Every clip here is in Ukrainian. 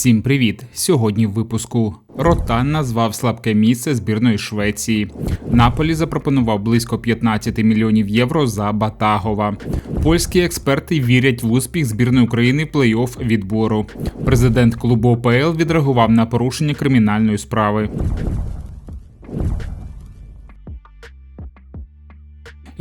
Всім привіт! Сьогодні в випуску Ротан назвав слабке місце збірної Швеції. Наполі запропонував близько 15 мільйонів євро за Батагова. Польські експерти вірять в успіх збірної України в плей-офф відбору. Президент клубу ОПЛ відреагував на порушення кримінальної справи.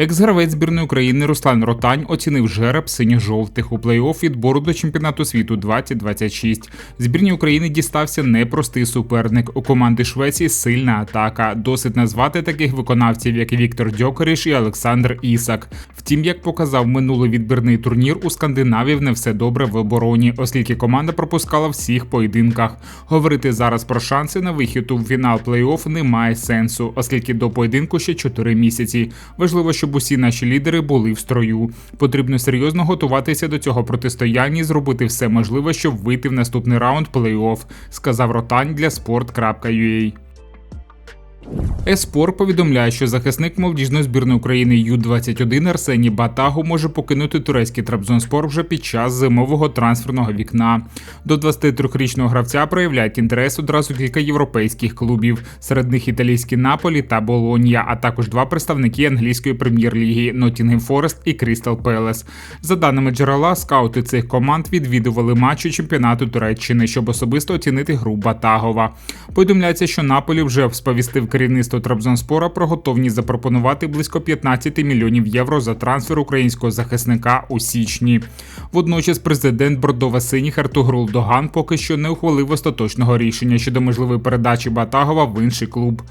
Екс-гравець збірної України Руслан Ротань оцінив жереб синьо-жовтих у плей-офф відбору до чемпіонату світу 2026. Збірні України дістався непростий суперник. У команди Швеції сильна атака. Досить назвати таких виконавців, як Віктор Дьокоріш і Олександр Ісак. Втім, як показав минулий відбірний турнір, у скандинавів не все добре в обороні, оскільки команда пропускала всіх поєдинках. Говорити зараз про шанси на вихід у фінал плей-офф немає сенсу, оскільки до поєдинку ще 4 місяці. Важливо, щоб усі наші лідери були в строю. Потрібно серйозно готуватися до цього протистояння і зробити все можливе, щоб вийти в наступний раунд плей-офф, сказав Ротань для sport.ua. Еспор повідомляє, що захисник молодіжної збірної України Ю-21 Арсеній Батагу може покинути турецький Трабзонспор вже під час зимового трансферного вікна. До 23-річного гравця проявляють інтерес одразу кілька європейських клубів, серед них італійські Наполі та Болонія, а також два представники англійської прем'єр-ліги Ноттінгем Форест і Крістал Пелес. За даними джерела, скаути цих команд відвідували матчі чемпіонату Туреччини, щоб особисто оцінити гру Батагова. Повідомляється, що Наполі вже сповістив керівництво Трабзонспора про готовність запропонувати близько 15 мільйонів євро за трансфер українського захисника у січні. Водночас президент Бордова Синіх Артугрул Доган поки що не ухвалив остаточного рішення щодо можливої передачі Батагова в інший клуб.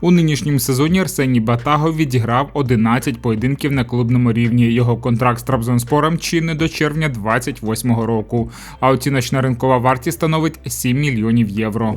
У нинішньому сезоні Арсеній Батагов відіграв 11 поєдинків на клубному рівні. Його контракт з Трабзонспором чинний до червня 2028 року. А оціночна ринкова вартість становить 7 мільйонів євро.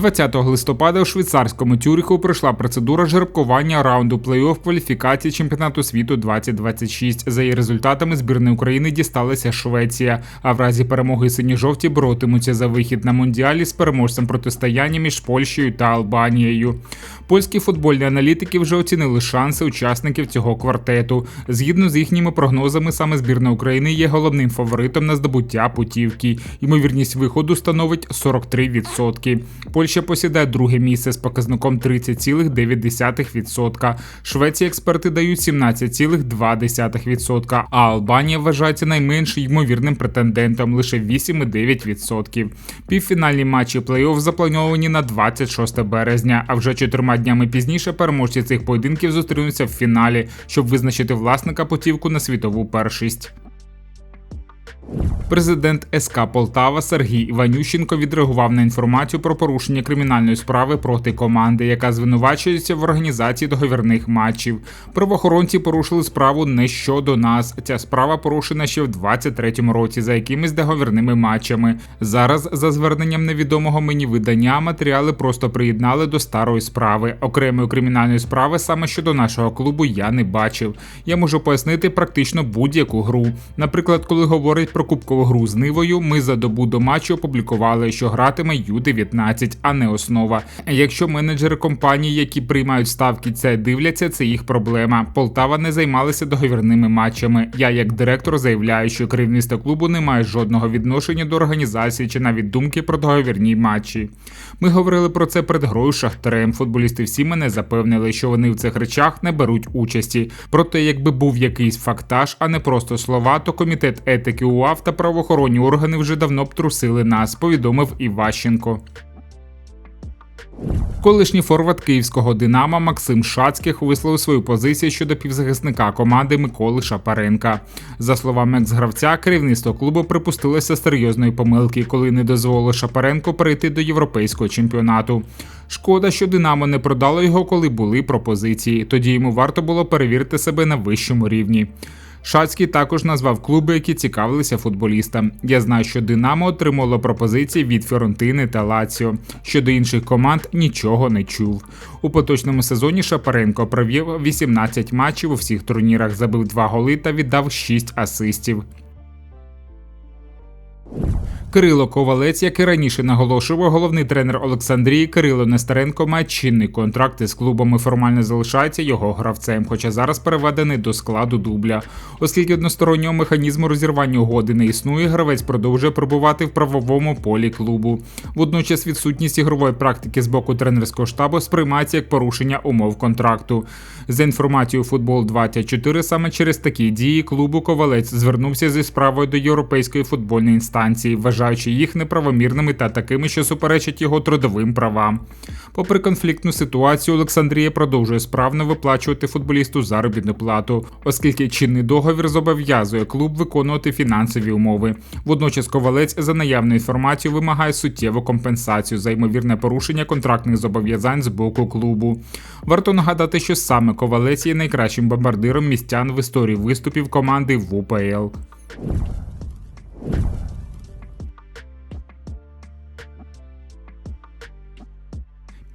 20 листопада у швейцарському Тюріху пройшла процедура жеребкування раунду плей-офф кваліфікації чемпіонату світу 2026. За її результатами збірної України дісталася Швеція. А в разі перемоги сині-жовті боротимуться за вихід на мундіалі з переможцем протистояння між Польщею та Албанією. Польські футбольні аналітики вже оцінили шанси учасників цього квартету. Згідно з їхніми прогнозами, саме збірна України є головним фаворитом на здобуття путівки. Ймовірність виходу становить 43%. Польща посідає друге місце з показником 30,9%. Швеції експерти дають 17,2%, а Албанія вважається найменш ймовірним претендентом лише 8,9%. Півфінальні матчі плей-офф заплановані на 26 березня, а вже чотирма днями пізніше переможці цих поєдинків зустрінуться в фіналі, щоб визначити власника путівку на світову першість. Президент СК Полтава Сергій Іванющенко відреагував на інформацію про порушення кримінальної справи проти команди, яка звинувачується в організації договірних матчів. Правоохоронці порушили справу не щодо нас. Ця справа порушена ще в 23-му році за якимись договірними матчами. Зараз, за зверненням невідомого мені видання, матеріали просто приєднали до старої справи. Окремої кримінальної справи саме щодо нашого клубу я не бачив. Я можу пояснити практично будь-яку гру. Наприклад, коли говорять про кубкову гру з Нивою ми за добу до матчу опублікували, що гратиме Ю-19, а не основа. Якщо менеджери компанії, які приймають ставки, це дивляться, це їх проблема. Полтава не займалися договірними матчами. Я, як директор, заявляю, що керівництво клубу не має жодного відношення до організації чи навіть думки про договірні матчі. Ми говорили про це перед грою Шахтарем. Футболісти всі мене запевнили, що вони в цих речах не беруть участі. Проте, якби був якийсь фактаж, а не просто слова, то комітет етики УАВ та правоохоронні органи вже давно б трусили нас, повідомив Іващенко. Колишній форвард київського Динамо Максим Шацьких висловив свою позицію щодо півзахисника команди Миколи Шапаренка. За словами екс-гравця, керівництво клубу припустилося серйозної помилки, коли не дозволило Шапаренку перейти до європейського чемпіонату. Шкода, що Динамо не продало його, коли були пропозиції. Тоді йому варто було перевірити себе на вищому рівні. Шацький також назвав клуби, які цікавилися футболістам. Я знаю, що Динамо отримало пропозиції від Фіорентини та Лаціо. Щодо інших команд нічого не чув. У поточному сезоні Шапаренко провів 18 матчів у всіх турнірах, забив 2 голи та віддав 6 асистів. Кирило Ковалець, як і раніше наголошував, головний тренер Олександрії Кирило Нестеренко має чинний контракт із клубом і формально залишається його гравцем, хоча зараз переведений до складу дубля. Оскільки одностороннього механізму розірвання угоди не існує, гравець продовжує пробувати в правовому полі клубу. Водночас відсутність ігрової практики з боку тренерського штабу сприймається як порушення умов контракту. За інформацією футбол 24 саме через такі дії клубу Ковалець звернувся зі справою до європейської футбольної інстанції, вважаючи їх неправомірними та такими, що суперечать його трудовим правам. Попри конфліктну ситуацію, Олександрія продовжує справно виплачувати футболісту заробітну плату, оскільки чинний договір зобов'язує клуб виконувати фінансові умови. Водночас Ковалець за наявною інформацією вимагає суттєву компенсацію за ймовірне порушення контрактних зобов'язань з боку клубу. Варто нагадати, що саме Ковалець є найкращим бомбардиром містян в історії виступів команди в УПЛ.